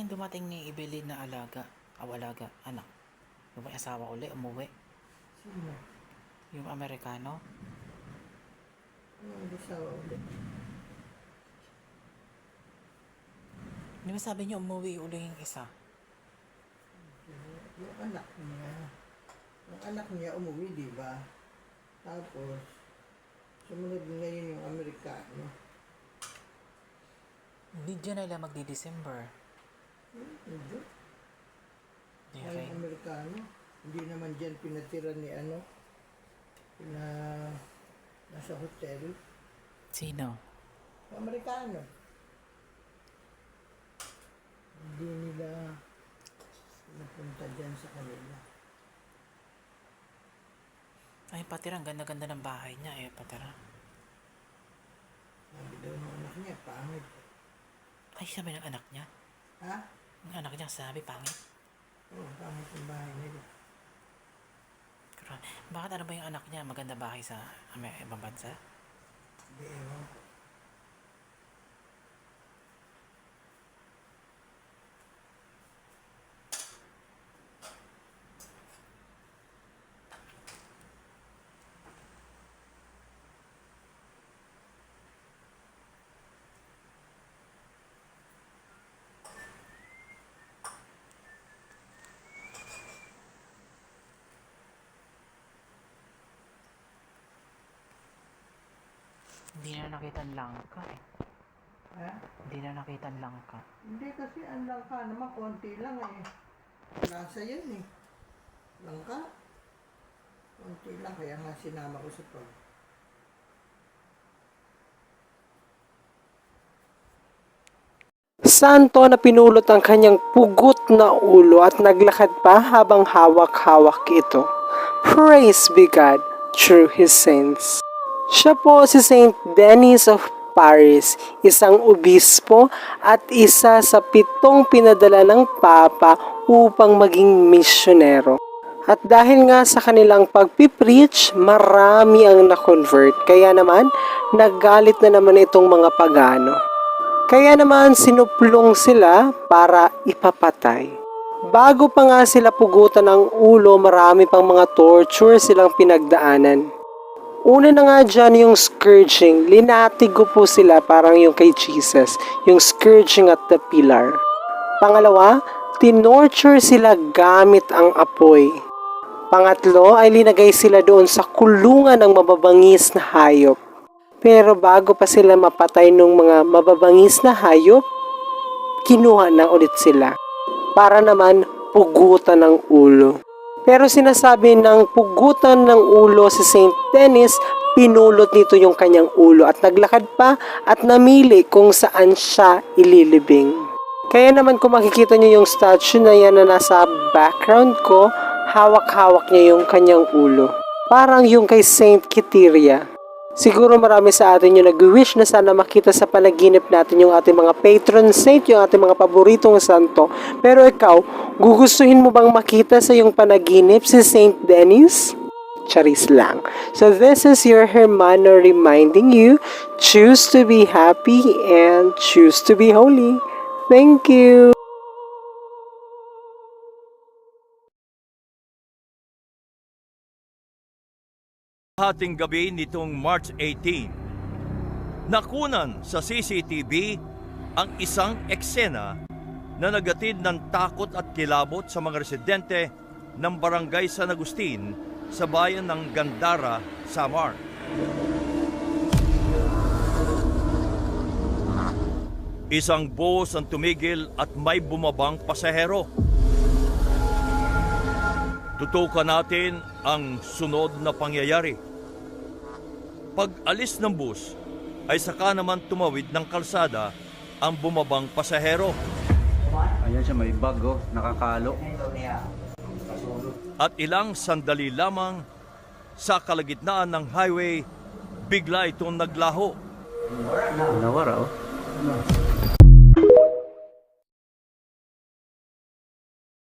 yung dumating ni Ibelin na alaga? Aw, alaga, anak. Yung may asawa uli, umuwi. Sino? Yung Amerikano. Ano ang asawa ulit? Di ba sabi niyo umuwi uli yung isa? Yung anak niya. Yung anak niya umuwi, di ba? Tapos, sumunod ngayon yung Amerikano. Hindi dyan na nila magdi-December. Hindi. Di Yung okay. Amerikano. Hindi naman dyan pinatira ni ano. Na nasa hotel. Sino? Amerikano. Hindi nila napunta dyan sa kanila. Ay, patira. Ang ganda-ganda ng bahay niya. Eh, patira. Sabi daw ng anak niya, pangit. Ay, sabi ng anak niya. Ha? Ang anak niya sabi, pangit. Oo, pangit yung bahay nila. Bakit ano ba yung anak niya? Maganda bahay sa Amer- ibang bansa? Hindi, ewan ko. Hindi na nakita ang langka eh. Ha? Hindi na nakita ang langka. Hindi kasi ang langka naman, konti lang eh. Nasa yan eh. Langka. Konti lang, kaya nga sinama ko sa pag. Santo na pinulot ang kanyang pugot na ulo at naglakad pa habang hawak-hawak ito. Praise be God through His saints. Siya po si Saint Denis of Paris, isang obispo at isa sa pitong pinadala ng Papa upang maging misyonero. At dahil nga sa kanilang pagpipreach, marami ang na-convert. Kaya naman, naggalit na naman itong mga pagano. Kaya naman sinuplong sila para ipapatay. Bago pa nga sila pugutan ng ulo, marami pang mga torture silang pinagdaanan. Una na nga dyan yung scourging. Linatig ko po sila parang yung kay Jesus. Yung scourging at the pillar. Pangalawa, tinorture sila gamit ang apoy. Pangatlo ay linagay sila doon sa kulungan ng mababangis na hayop. Pero bago pa sila mapatay ng mga mababangis na hayop, kinuha na ulit sila para naman pugutan ng ulo. Pero sinasabi ng pugutan ng ulo si Saint Denis, pinulot nito yung kanyang ulo at naglakad pa at namili kung saan siya ililibing. Kaya naman kung makikita niyo yung statue na yan na nasa background ko, hawak-hawak niya yung kanyang ulo. Parang yung kay Saint Kitiria. Siguro marami sa atin yung nag-wish na sana makita sa panaginip natin yung ating mga patron saint, yung ating mga paboritong santo. Pero ikaw, gugustuhin mo bang makita sa yung panaginip si Saint Denis? Charis lang. So this is your Hermano reminding you, choose to be happy and choose to be holy. Thank you. Hating gabi nitong March 18. Nakunan sa CCTV ang isang eksena na nagatid ng takot at kilabot sa mga residente ng barangay San Agustin sa bayan ng Gandara, Samar. Isang bus ang tumigil at may bumabang pasahero. Tutukan natin ang sunod na pangyayari. Pag alis ng bus, ay saka naman tumawid ng kalsada ang bumabang pasahero. Ayan siya, may bag oh, nakakalo. At ilang sandali lamang sa kalagitnaan ng highway, bigla itong naglaho. Nawara oh.